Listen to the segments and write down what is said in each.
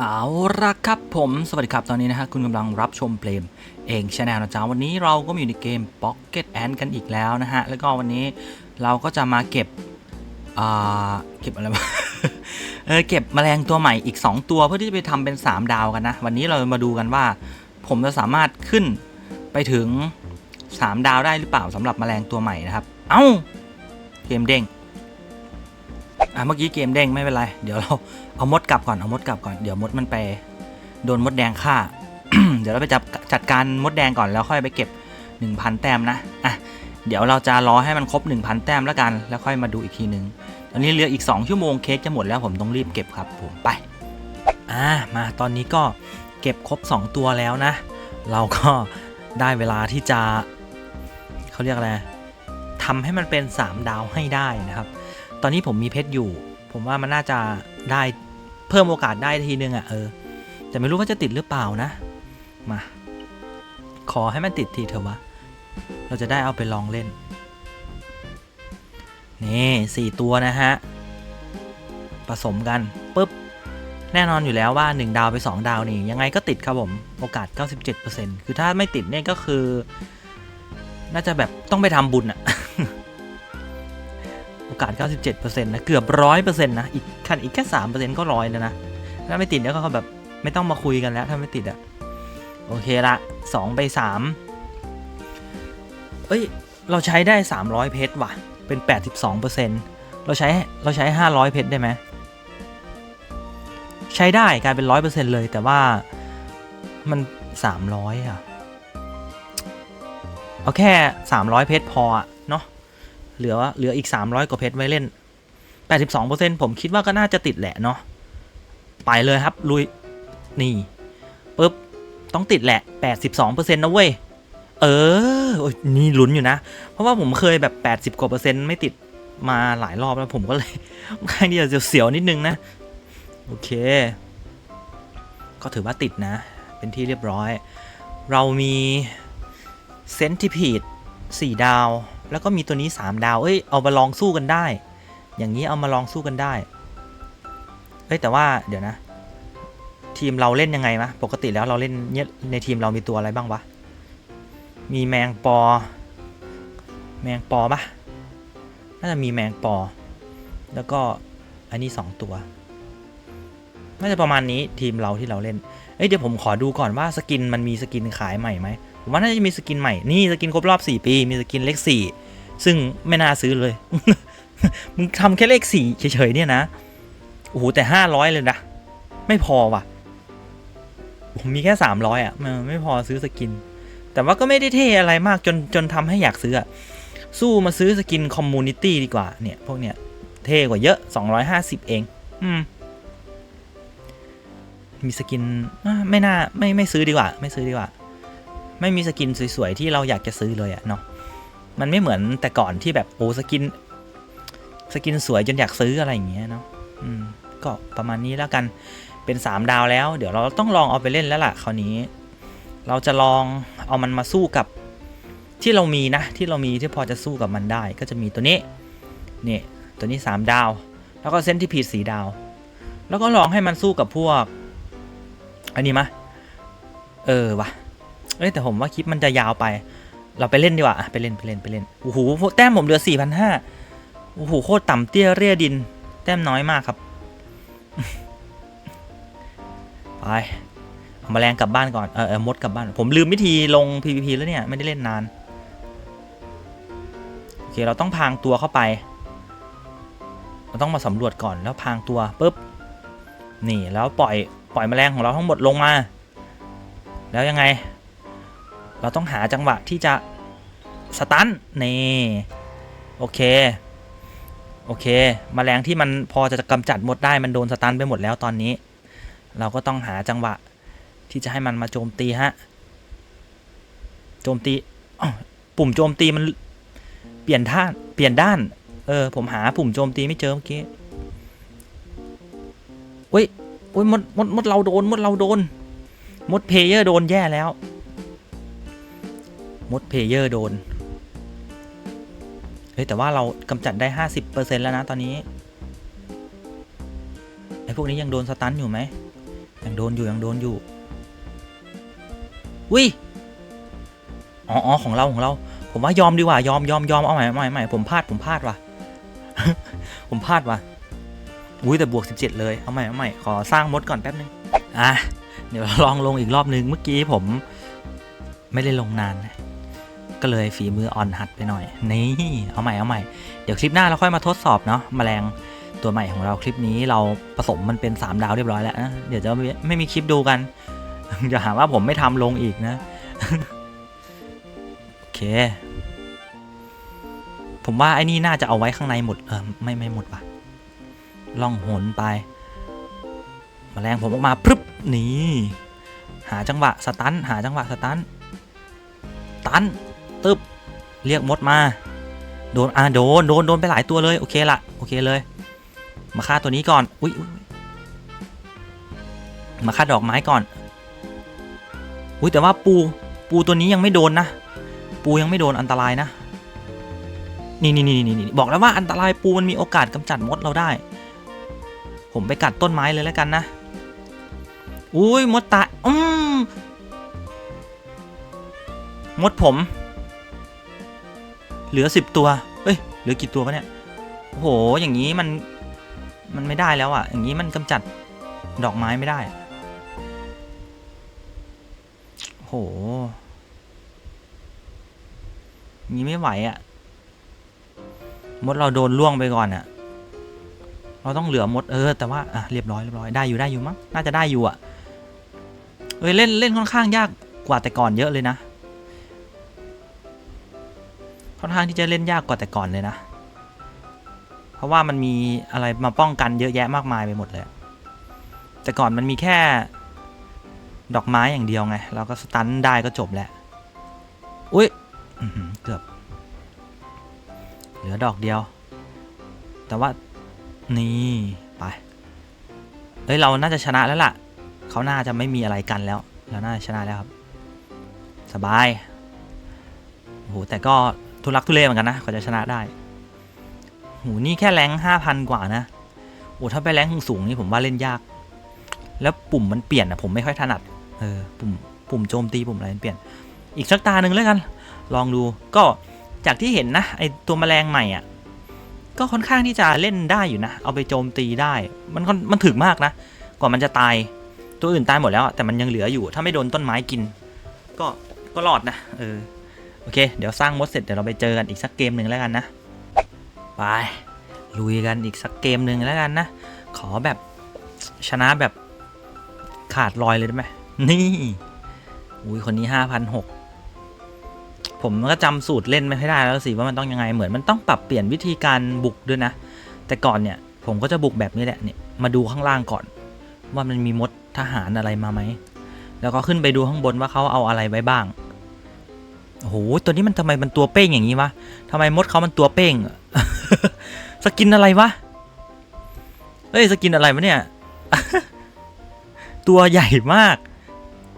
เอาละครับผมสวัสดีครับ ตอนนี้นะฮะคุณกำลังรับชมเพลมเองชาแนลนะจ๊ะวันนี้เราก็มาอยู่ในเกม Pocket Ant กันอีกแล้วนะฮะ แล้วก็วันนี้เราก็จะมาเก็บอ่าเก็บอะไรวะเออเก็บแมลงตัวใหม่อีก 2 ตัวเพื่อที่จะไปทำเป็น 3 ดาวกันนะ วันนี้เรามาดูกันว่า ผมจะสามารถขึ้นไปถึง 3 ดาวได้หรือเปล่าสำหรับแมลงตัวใหม่นะครับ เอ้าเกมเด้ง อะเมื่อกี้เกมเด้งไม่เป็นไร เดี๋ยวเราเอามดกลับก่อนเอามดกลับก่อนเดี๋ยวมดมันไปโดนมดแดงฆ่า เดี๋ยวเราไปจับจัดการมดแดงก่อนแล้วค่อยไปเก็บ 1,000 แต้มนะอะเดี๋ยวเราจะรอให้มันครบ 1,000 แต้มแล้วกัน แล้วค่อยมาดูอีกทีนึงตอนนี้เหลืออีก 2 ชั่วโมงเค้กจะหมดแล้วผมต้องรีบเก็บครับผมไปอ่ามาตอนนี้ก็เก็บครบ 2 ตัวแล้วนะ เราก็ได้เวลาที่จะเขาเรียกอะไรทำให้มันเป็น 3 ดาวให้ได้นะครับ ตอนนี้ผมมีเพชรอยู่ ผมว่ามันน่าจะได้เพิ่มโอกาสได้ทีนึงอะ่ะเออ แต่ไม่รู้ว่าจะติดหรือเปล่านะ มา ขอให้มันติดทีเถอะวะ เราจะได้เอาไปลองเล่น นี่สี่ตัวนะฮะ ผสมกันปุ๊บ แน่นอนอยู่แล้วว่า 1 ดาวไป 2 ดาวนี่ ยังไงก็ติดครับผม โอกาส 97%คือถ้าไม่ติดเนี่ยก็คือ น่าจะแบบต้องไปทำบุญอะ โอกาส 97%นะ เกือบ 100%นะ อีกคันอีกแค่ 3%ก็ร้อยแล้วนะ ถ้าไม่ติดเนี่ยก็แบบไม่ต้องมาคุยกันแล้ว ถ้าไม่ติดอะโอเคละ 2 ไป 3 เอ้ย เราใช้ได้ 300 เพชรว่ะ เป็น 82%เราใช้เราใช้ 500 เพชรได้ไหม ใช้ได้กลายเป็น 100%เลย แต่ว่ามัน 300อะเอาแค่ 300 เพชรพออะเนาะ เหลือเหลืออีก 300 กว่าเพชรไว้เล่น 82%ผมคิดว่าก็น่าจะติดแหละเนาะไปเลยครับลุยนี่ปุ๊บต้องติดแหละ 82%นะเว้ยเออโอ้ยนี่ลุ้นอยู่นะ เพราะว่าผมเคยแบบ 80 กว่าเปอร์เซ็นต์ไม่ติดมาหลายรอบแล้วผมก็เลยค่อนข้างที่จะเสียวๆนิดนึงนะ โอเค ก็ถือว่าติดนะ เป็นที่เรียบร้อย เรามีเซนติพีด4ดาว แล้วก็มีตัวนี้ 3 ดาว เอ้ย เอามาลองสู้กันได้ อย่างนี้เอามาลองสู้กันได้เฮ้ยแต่ว่าเดี๋ยวนะ ทีมเราเล่นยังไงมะ ปกติแล้วเราเล่นเนี่ยในทีมเรามีตัวอะไรบ้างวะ มีแมงปอ แมงปอปะน่าจะมีแมงปอ แล้วก็อันนี้ 2 ตัว น่าจะประมาณนี้ทีมเราที่เราเล่น เอ้ยเดี๋ยวผมขอดูก่อนว่าสกินมันมีสกินขายใหม่ไหม ผมว่าน่าจะมีสกินใหม่ นี่สกินครบรอบ 4 ปี มีสกินเลข 4 ซึ่งไม่น่าซื้อเลย มึงทำแค่เลข 4 เฉยๆเนี่ยนะ โอ้โห แต่ 500 เลยนะ ไม่พอว่ะ ผมมีแค่ 300 อะ มันไม่พอซื้อสกิน แต่ว่าก็ไม่ได้เท่อะไรมากจนจนทำให้อยากซื้ออะสู้มาซื้อสกินคอมมูนิตี้ดีกว่า เนี่ย พวกเนี้ยเท่กว่าเยอะ 250 เอง อืมมีสกินไม่น่าไม่ไม่ซื้อดีกว่า ไม่ซื้อดีกว่า ไม่มีสกินสวยๆที่เราอยากจะซื้อเลยอะเนาะมันไม่เหมือนแต่ก่อนที่แบบโอ้สกิน สกินสวยจนอยากซื้ออะไรอย่างเงี้ยเนาะอืมก็ประมาณนี้แล้วกันเป็น 3 ดาวแล้ว เดี๋ยวเราต้องลองเอาไปเล่นแล้วล่ะคราวนี้ เราจะลองเอามันมาสู้กับที่เรามีนะ ที่เรามีที่พอจะสู้กับมันได้ ก็จะมีตัวนี้นี่ตัวนี้ 3 ดาว แล้วก็เซนติพีดสีดาว แล้วก็ลองให้มันสู้กับพวก อันนี้มะเออวะ เอ้ยแต่ผมว่าคลิปมันจะยาวไป เราไปเล่นดีกว่าอะไปเล่นไปเล่นไปเล่นโอ้โหแต้มผมเหลือ4 5 0 0โอ้โหโคตรต่ำเตี้ยเรียดิน แต้มน้อยมากครับไปเอามาแรงกลับบ้านก่อนเออเออมดกลับบ้าน ผมลืมวิธีลง PVP แล้วเนี่ย ไม่ได้เล่นนานโอเคเราต้องพางตัวเข้าไป เราต้องมาสำรวจก่อนแล้วพางตัวปุ๊บนี่แล้วปล่อยปล่อยแมลงของเราทั้งหมดลงมา แล้วยังไง เราต้องหาจังหวะที่จะสตันนี่โอเค โอเคแมลงที่มันพอจะกำจัดหมดได้มันโดนสตันไปหมดแล้วตอนนี้ เราก็ต้องหาจังหวะที่จะให้มันมาโจมตีฮะโจมตีปุ่มโจมตีมันเปลี่ยนท่านเปลี่ยนด้าน เออ ผมหาปุ่มโจมตีไม่เจอเมื่อกี้เฮ้ยโอ้ยมดมดมดเราโดนมดเราโดนมดเพลเยอร์โดนแย่แล้ว มดเพเยอร์โดน เฮ้ย แต่ว่าเรากำจัดได้ห้าสิบเปอร์เซ็นแล้วนะตอนนี้ ไอ้พวกนี้ยังโดนสตันอยู่ไหม ยังโดนอยู่ ยังโดนอยู่วิอ๋ออของเราของเรา ผมว่ายอมดีกว่ายอมยอมยอมเอาใหม่ใหม่ใหม่ผมพลาดผมพลาดว่ะ ผมพลาดว่ะอุ้ยแต่บวก 17 เลย เอาใหม่เอาใหม่ขอสร้างมดก่อนแป๊บนึง อะ เดี๋ยวลองลงอีกรอบนึง เมื่อกี้ผมไม่ได้ลงนานนะ ก็เลยฝีมืออ่อนหัดไปหน่อย นี่เอาใหม่เอาใหม่ เดี๋ยวคลิปหน้าเราค่อยมาทดสอบเนาะแมลงตัวใหม่ของเราคลิปนี้เราผสมมันเป็น 3 ดาวเรียบร้อยแล้วนะเดี๋ยวจะไม่ไม่มีคลิปดูกันอย่าหาว่าผมไม่ทำลงอีกนะ โอเค ผมว่าไอ้นี่น่าจะเอาไว้ข้างในหมด เออไม่ไม่หมดว่ะล่องหนไปมแมลงผมออกมาพรึบนี่ หาจังหวะสตันหาจังหวะสตันตัน ตึบเรียกมดมาโดนอ่าโดนโดนโดนไปหลายตัวเลยโอเคละโอเคเลย มาฆ่าตัวนี้ก่อนอุ้ยมาฆ่าดอกไม้ก่อนอุ้ยแต่ว่าปูปูตัวนี้ยังไม่โดนนะ ปูยังไม่โดนอันตรายนะ นี่นี่นี่นี่บอกแล้วว่าอันตรายปูมันมีโอกาสกำจัดมดเราได้ ผมไปกัดต้นไม้เลยแล้วกันนะอุ้ยมดตายอืมมดผม เหลือสิบตัวเฮ้ยเหลือกี่ตัววะเนี่ยโอ้โหอย่างนี้มันมันไม่ได้แล้วอะ อย่างนี้มันกำจัดดอกไม้ไม่ได้โอ้โหงนี้ไม่ไหวอะ มดเราโดนล่วงไปก่อนอะเราต้องเหลือมดเออ แต่ว่าอะเรียบร้อยเรียบร้อยได้อยู่ได้อยู่มั้งน่าจะได้อยู่อะเอ้ยเล่นเล่นค่อนข้างยากกว่าแต่ก่อนเยอะเลยนะ อนข้างที่จะเล่นยากกว่าแต่ก่อนเลยนะ เพราะว่ามันมีอะไรมาป้องกันเยอะแยะมากมายไปหมดเลย แต่ก่อนมันมีแค่ดอกไม้อย่างเดียวไง เราก็สตันได้ก็จบแหล้วอุ้ยเกือบ เหลือดอกเดียว แต่ว่า นี่ไป เฮ้ย เราน่าจะชนะแล้วล่ะ เขาน่าจะไม่มีอะไรกันแล้ว เราน่าจะชนะแล้วครับ สบายโอ้โหแต่ก็ ทุลักทุเลเหมือนกันนะกว่าจะชนะได้โหนี่แค่แรงห้าพันกว่านะโอ้ถ้าไปแรงสูงนี่ผมว่าเล่นยาก แล้วปุ่มมันเปลี่ยนอะผมไม่ค่อยถนัด เออปุ่มปุ่มโจมตีปุ่มอะไรมันเปลี่ยน อีกสักตาหนึ่งแล้วกัน ลองดูก็จากที่เห็นนะไอตัวแมลงใหม่อะก็ค่อนข้างที่จะเล่นได้อยู่นะ เอาไปโจมตีได้ มันค่อนมันถึกมากนะ กว่ามันจะตาย ตัวอื่นตายหมดแล้ว แต่มันยังเหลืออยู่ ถ้าไม่โดนต้นไม้กิน ก็ ก็รอดนะ เออ โอเค เดี๋ยวสร้างมดเสร็จเดี๋ยวเราไปเจอกันอีกสักเกมหนึ่งแล้วกันนะ ไป ลุยกันอีกสักเกมหนึ่งแล้วกันนะ ขอแบบชนะแบบขาดลอยเลยได้ไหมนี่ อุ้ยคนนี้ห้าพันหกผมก็จำสูตรเล่นไม่ค่อยได้แล้วสิว่ามันต้องยังไงเหมือนมันต้องปรับเปลี่ยนวิธีการบุกด้วยนะ แต่ก่อนเนี่ยผมก็จะบุกแบบนี้แหละเนี่ยมาดูข้างล่างก่อน ว่ามันมีมดทหารอะไรมาไหม แล้วก็ขึ้นไปดูข้างบนว่าเขาเอาอะไรไว้บ้าง โอ้โหตัวนี้มันทำไมมันตัวเป้งอย่างนี้วะทำไมมดเขามันตัวเป้ง สกินอะไรวะ เฮ้ยสกินอะไรวะเนี่ย ตัวใหญ่มาก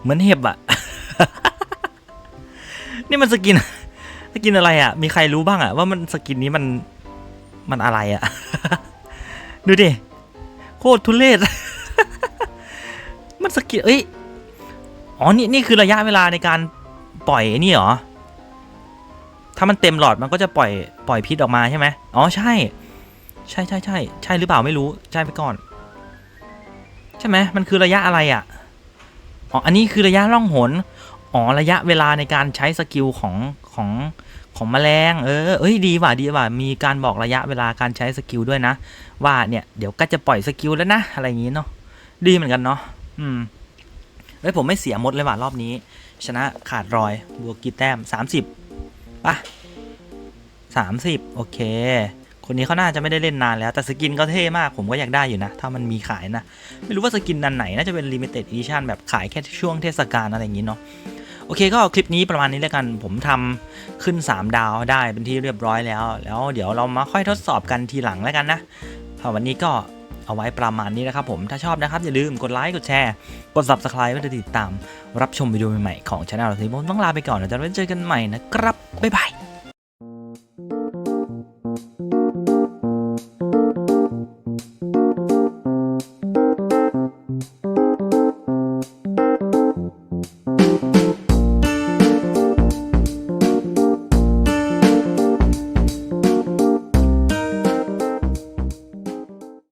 เหมือนเห็บอะนี่มันสกิน สกินอะไรอะมีใครรู้บ้างอะว่ามันสกินนี้มัน มันอะไรอะดูดิ โคตรทุเรศ มันสกินเอ้ย อ๋อ นี่ นี่คือระยะเวลาในการปล่อยนี่เหรอ ถ้ามันเต็มหลอดมันก็จะปล่อยปล่อยพิษออกมาใช่ไหมอ๋อใช่ ใช่ใช่ใช่ใช่หรือเปล่าไม่รู้ใช่ไปก่อน ใช่ไหมมันคือระยะอะไรอะอ๋ออันนี้คือระยะล่องหนอ๋อระยะเวลาในการใช้สกิลของของของแมลงเออเอ้ยดีว่ะดีว่ะมีการบอกระยะเวลาการใช้สกิลด้วยนะ ว่าเนี่ยเดี๋ยวก็จะปล่อยสกิลแล้วนะอะไรอย่างงี้เนาะดีเหมือนกันเนาะอืมเฮ้ยผมไม่เสียมดเลยว่ะรอบนี้ ชนะขาดรอยบวกกี่แต้มสามสิบ ป่ะสามสิบโอเค คนนี้เขาน่าจะไม่ได้เล่นนานแล้ว แต่สกินก็เท่มาก ผมก็อยากได้อยู่นะ ถ้ามันมีขายนะ ไม่รู้ว่าสกินนันไหน น่าจะเป็น limited edition แบบขายแค่ช่วงเทศกาลอะไรอย่างนี้เนาะโอเคก็คลิปนี้ประมาณนี้แล้วกัน ผมทำขึ้น 3 ดาวได้เป็นที่เรียบร้อยแล้ว แล้วเดี๋ยวเรามาค่อยทดสอบกันทีหลังแล้วกันนะสำหรับวันนี้ก็ เอาไว้ประมาณนี้นะครับผมถ้าชอบนะครับอย่าลืมกดไลค์กดแชร์กด subscribe เพื่อติดตามรับชมวิดีโอใหม่ๆของช anel เราทีผมต้องลาไปก่อนเดี๋ยวจะไว้เจอกันใหม่นะครับบ๊ายบาย